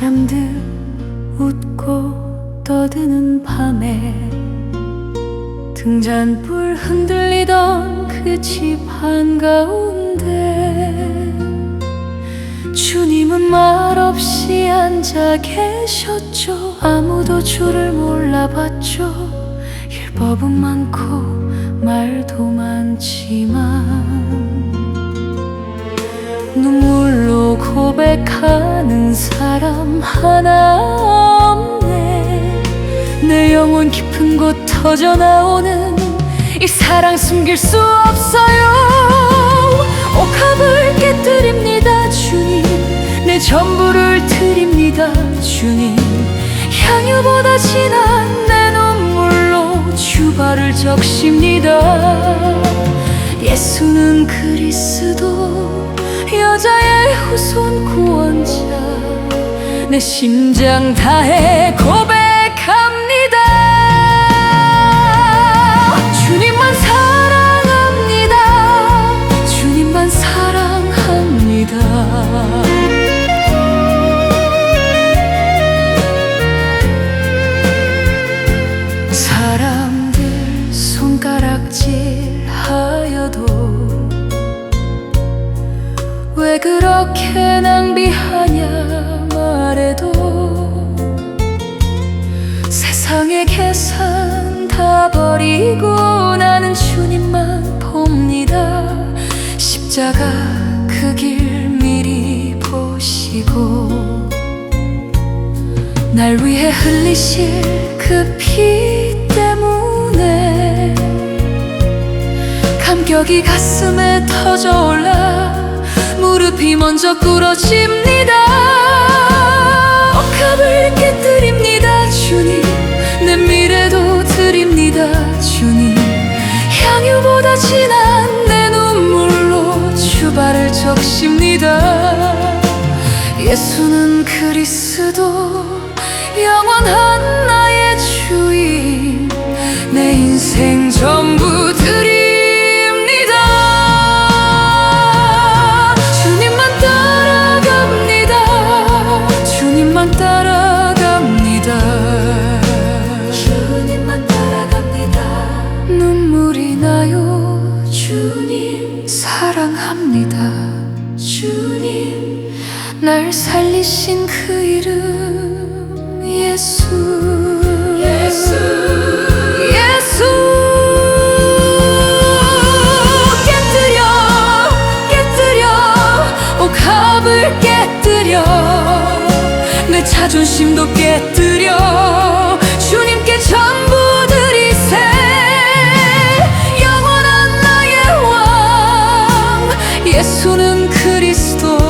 사람들 웃고 떠드는 밤에 등잔불 흔들리던 그 집 한가운데 주님은 말없이 앉아 계셨죠. 아무도 주를 몰라봤죠. 율법은 많고 말도 많지만 눈물로 고백하는 사람 하나 없네. 내 영혼 깊은 곳 터져 나오는 이 사랑 숨길 수 없어요. 옥합을 깨뜨립니다 주님. 내 전부를 드립니다 주님. 향유보다 진한 내 눈물로 주발을 적십니다. 예수는 그리스도 여자의 후손 구원자 내 심장 다해 고백합니다. 주님만 사랑합니다. 주님만 사랑합니다. 사람들 손가락질 하여도 왜 그렇게 낭비하냐 말해도 세상의 계산 다 버리고 나는 주님만 봅니다. 십자가 그 길 미리 보시고 날 위해 흘리실 그 피 때문에 감격이 가슴에 터져올라 무릎이 먼저 꿇어집니다 억압을 깨뜨립니다 주님. 내 미래도 드립니다 주님. 향유보다 진한 내 눈물로 주발을 적십니다. 예수는 그리스도 영원한 사랑합니다. 주님 날 살리신 그 이름 예수. 예수. 예수. 깨뜨려 깨뜨려. 옥합을 깨뜨려. 내 자존심도 예수는 그리스도